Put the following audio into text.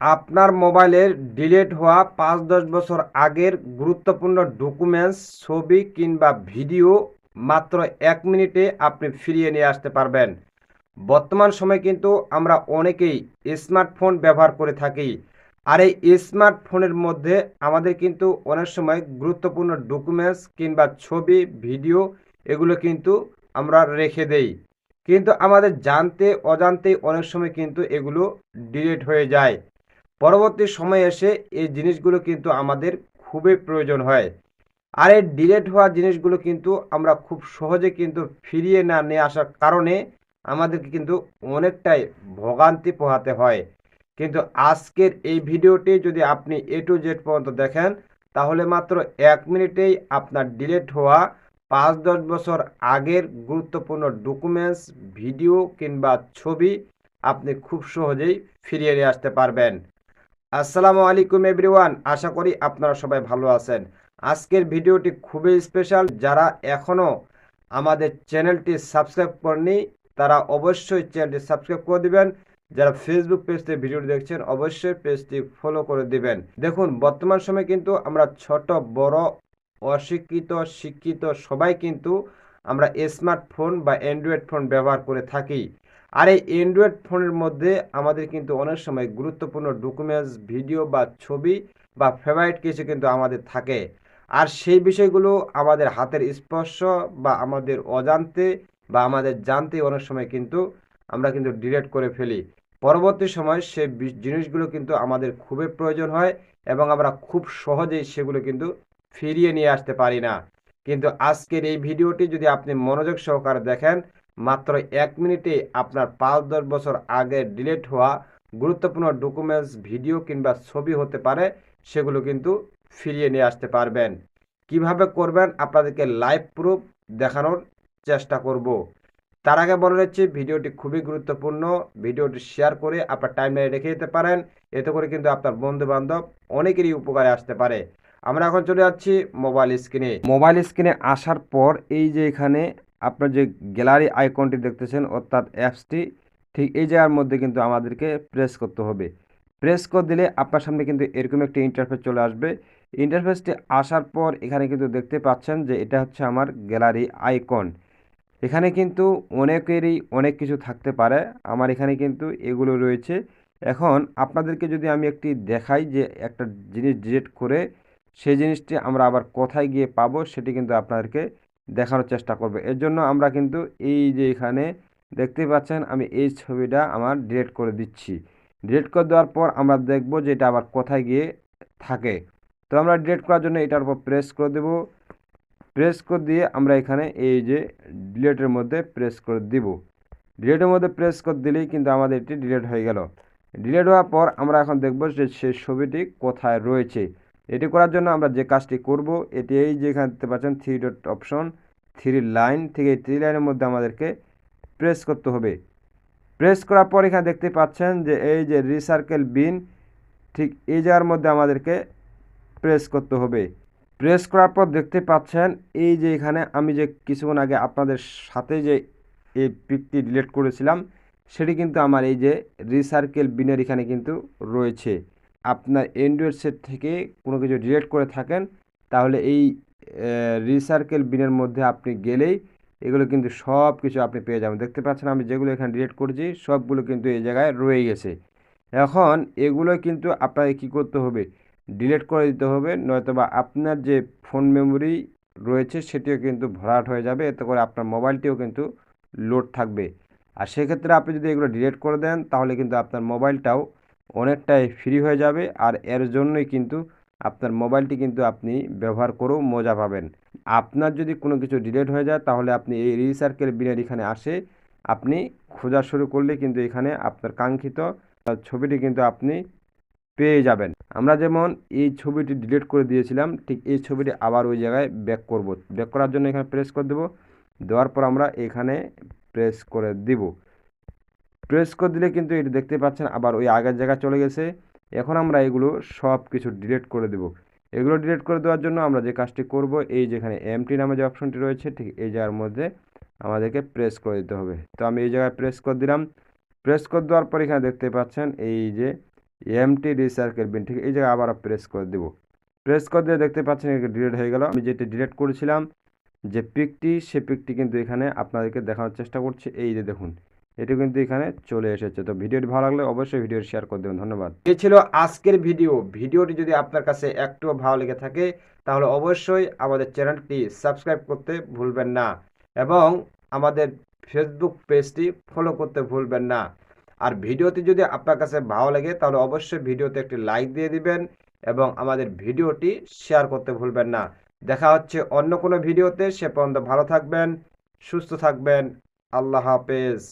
আপনার মোবাইলের ডিলিট হওয়া পাঁচ দশ বছর আগের গুরুত্বপূর্ণ ডকুমেন্টস, ছবি কিংবা ভিডিও মাত্র এক মিনিটে আপনি ফিরিয়ে নিয়ে আসতে পারবেন। বর্তমান সময়ে কিন্তু আমরা অনেকেই স্মার্টফোন ব্যবহার করে থাকি। আর এই স্মার্টফোনের মধ্যে আমাদের কিন্তু অনেক সময় গুরুত্বপূর্ণ ডকুমেন্টস কিংবা ছবি, ভিডিও এগুলো কিন্তু আমরা রেখে দেই। কিন্তু আমাদের জানতে অজান্তেই অনেক সময় কিন্তু এগুলো ডিলিট হয়ে যায়। পরবর্তী সময়ে এসে এই জিনিসগুলো কিন্তু আমাদের খুবই প্রয়োজন হয়। আর এই ডিলেট হওয়া জিনিসগুলো কিন্তু আমরা খুব সহজে কিন্তু ফিরিয়ে না নিয়ে আসার কারণে আমাদেরকে কিন্তু অনেকটাই ভোগান্তি পোহাতে হয়। কিন্তু আজকের এই ভিডিওটি যদি আপনি এ টু জেড পর্যন্ত দেখেন, তাহলে মাত্র এক মিনিটেই আপনার ডিলেট হওয়া পাঁচ দশ বছর আগের গুরুত্বপূর্ণ ডকুমেন্টস ভিডিও কিংবা ছবি আপনি খুব সহজেই ফিরিয়ে নিয়ে আসতে পারবেন। আসসালামু আলাইকুম এভরিওয়ান, আশা করি আপনারা সবাই ভালো আছেন। আজকের ভিডিওটি খুবই স্পেশাল যারা এখনও আমাদের চ্যানেলটি সাবস্ক্রাইব করেনি তারা অবশ্যই চ্যানেলটি সাবস্ক্রাইব করে দিবেন। যারা ফেসবুক পেজ থেকে ভিডিওটি দেখছেন, অবশ্যই পেজটি ফলো করে দিবেন। দেখুন, বর্তমান সময়ে কিন্তু আমরা ছোট, বড়, অশিক্ষিত, শিক্ষিত সবাই কিন্তু আমরা স্মার্টফোন বা অ্যান্ড্রয়েড ফোন ব্যবহার করে থাকি। আর এই অ্যান্ড্রয়েড ফোনের মধ্যে আমাদের কিন্তু অনেক সময় গুরুত্বপূর্ণ ডকুমেন্টস ভিডিও বা ছবি বা ফেভারিট কিছু কিন্তু আমাদের থাকে। আর সেই বিষয়গুলো আমাদের হাতের স্পর্শ বা আমাদের অজান্তে বা আমাদের জানতে অনেক সময় কিন্তু আমরা কিন্তু ডিলেট করে ফেলি। পরবর্তী সময় সে জিনিসগুলো কিন্তু আমাদের খুবই প্রয়োজন হয় এবং আমরা খুব সহজেই সেগুলো কিন্তু ফিরিয়ে নিয়ে আসতে পারি না। কিন্তু আজকের এই ভিডিওটি যদি আপনি মনোযোগ সহকারে দেখেন মাত্র এক মিনিটে আপনার পাঁচ দশ বছর আগে ডিলিট হওয়া গুরুত্বপূর্ণ ডকুমেন্টস, ভিডিও কিংবা ছবি হতে পারে, সেগুলো কিন্তু ফিরিয়ে নিয়ে আসতে পারবেন। কীভাবে করবেন আপনাদেরকে লাইভ প্রুফ দেখানোর চেষ্টা করব। তার আগে বলে নিচ্ছি, ভিডিওটি খুবই গুরুত্বপূর্ণ। ভিডিওটি শেয়ার করে আপনার টাইম টাইমলাইনে রেখে দিতে পারেন। এতে করে কিন্তু আপনার বন্ধু বান্ধব অনেকেরই উপকারে আসতে পারে। আমরা এখন চলে যাচ্ছি মোবাইল স্ক্রিনে। মোবাইল স্ক্রিনে আসার পর এই যে এখানে আপনার যে গ্যালারি আইকনটি দেখতেছেন, অর্থাৎ অ্যাপসটি, ঠিক এই জায়গার মধ্যে কিন্তু আমাদেরকে প্রেস করতে হবে। প্রেস করে দিলে আপনার সামনে কিন্তু এরকম একটি ইন্টারফেস চলে আসবে। ইন্টারফেসটি আসার পর এখানে কিন্তু দেখতে পাচ্ছেন যে এটা হচ্ছে আমার গ্যালারি আইকন। এখানে কিন্তু অনেকেরই অনেক কিছু থাকতে পারে। আমার এখানে কিন্তু এগুলো রয়েছে। এখন আপনাদেরকে যদি আমি একটি দেখাই যে একটা জিনিস ডিলিট করে, সেই জিনিসটি আমরা আবার কোথায় গিয়ে পাবো, সেটি কিন্তু আপনাদেরকে দেখানোর চেষ্টা করব। এর জন্য আমরা কিন্তু এই যে এখানে দেখতে পাচ্ছেন, আমি এই ছবিটা আমার ডিলিট করে দিচ্ছি। ডিলিট করে দেওয়ার পর আমরা দেখব যে এটা আবার কোথায় গিয়ে থাকে। তো আমরা ডিলেট করার জন্য এটার উপর প্রেস করে দেব। প্রেস করে দিয়ে আমরা এখানে এই যে ডিলেটের মধ্যে প্রেস করে দিব। ডিলেটের মধ্যে প্রেস করে দিলেই কিন্তু আমাদের এটি ডিলেট হয়ে গেল। ডিলেট হওয়ার পর আমরা এখন দেখব যে সেই ছবিটি কোথায় রয়েছে। এটি করার জন্য আমরা যে কাজটি করব, এটি এই যে এখানে দেখতে পাচ্ছেন three dot option three line থেকে এই থ্রি লাইনের মধ্যে আমাদেরকে প্রেস করতে হবে। প্রেস করার পর এখানে দেখতে পাচ্ছেন যে এই যে রিসার্কেল বিন ঠিক এই জায়গার মধ্যে আমাদেরকে প্রেস করতে হবে। প্রেস করার পর দেখতে পাচ্ছেন এই যে এখানে আমি যে কিছুক্ষণ আগে আপনাদের সাথে যে এই পিকটি ডিলেট করেছিলাম, সেটি কিন্তু আমার এই যে রিসার্কেল বিনের এখানে কিন্তু রয়েছে। আপনার অ্যান্ড্রয়েড সেট থেকে কোনো কিছু ডিলিট করে থাকেন, তাহলে এই রিসার্কেল বিনের মধ্যে আপনি গেলেই এগুলো কিন্তু সব কিছু আপনি পেয়ে যাবেন। দেখতে পাচ্ছেন আমি যেগুলো এখানে ডিলেট করছি, সবগুলো কিন্তু এই জায়গায় রয়ে গেছে। এখন এগুলো কিন্তু আপনাকে কী করতে হবে? ডিলিট করে দিতে হবে, নয়তোবা আপনার যে ফোন মেমোরি রয়েছে সেটিও কিন্তু ভরাট হয়ে যাবে, এতে করে আপনার মোবাইলটিও কিন্তু লোড থাকবে। আর সেক্ষেত্রে আপনি যদি এগুলো ডিলেট করে দেন, তাহলে কিন্তু আপনার মোবাইলটাও অনেকটাই ফ্রি হয়ে যাবে আর এর জন্যই কিন্তু আপনার মোবাইলটি কিন্তু আপনি ব্যবহার করেও মজা পাবেন। আপনার যদি কোনো কিছু ডিলিট হয়ে যায় তাহলে আপনি এই রিসার্কেল বিনের এখানে আসে। আপনি খোঁজা শুরু করলে কিন্তু এখানে আপনার কাঙ্ক্ষিত ছবিটি কিন্তু আপনি পেয়ে যাবেন। আমরা যেমন এই ছবিটি ডিলিট করে দিয়েছিলাম, ঠিক এই ছবিটি আবার ওই জায়গায় ব্যাক করব। ব্যাক করার জন্য এখানে প্রেস করে দেব। দেওয়ার পর আমরা এখানে প্রেস করে দিব। প্রেস করে দিলে কিন্তু এটি দেখতে পাচ্ছেন, আবার ওই আগের জায়গায় চলে গেছে। এখন আমরা এগুলো সব কিছু ডিলেট করে দেব। এগুলো ডিলেট করে দেওয়ার জন্য আমরা যে কাজটি করব, এই যেখানে এমটি নামে যে অপশনটি রয়েছে, ঠিক এই জায়গার মধ্যে আমাদেরকে প্রেস করে দিতে হবে। তো আমি এই জায়গায় প্রেস করে দিলাম। প্রেস করে দেওয়ার পর এখানে দেখতে পাচ্ছেন এই যে এমটি রিসার্কেল বিন ঠিক এই জায়গায় আবার প্রেস করে দেব। প্রেস করে দিয়ে দেখতে পাচ্ছেন এটা ডিলেট হয়ে গেল। আমি যেটি ডিলিট করেছিলাম, যে পিকটি সে পিকটি কিন্তু এখানে আপনাদেরকে দেখানোর চেষ্টা করছি। এই যে দেখুন এটি কিন্তু এখানে চলে এসেছে। তো ভিডিওটি ভালো লাগলে অবশ্যই ভিডিও শেয়ার করে দেবেন। ধন্যবাদ। এই ছিল আজকের ভিডিও। ভিডিওটি যদি আপনার কাছে একটুও ভালো লেগে থাকে, তাহলে অবশ্যই আমাদের চ্যানেলটি সাবস্ক্রাইব করতে ভুলবেন না এবং আমাদের ফেসবুক পেজটি ফলো করতে ভুলবেন না। আর ভিডিওটি যদি আপনার কাছে ভালো লাগে, তাহলে অবশ্যই ভিডিওতে একটি লাইক দিয়ে দিবেন এবং আমাদের ভিডিওটি শেয়ার করতে ভুলবেন না। দেখা হচ্ছে অন্য কোনো ভিডিওতে। সে পর্যন্ত ভালো থাকবেন, সুস্থ থাকবেন। আল্লাহ হাফেজ।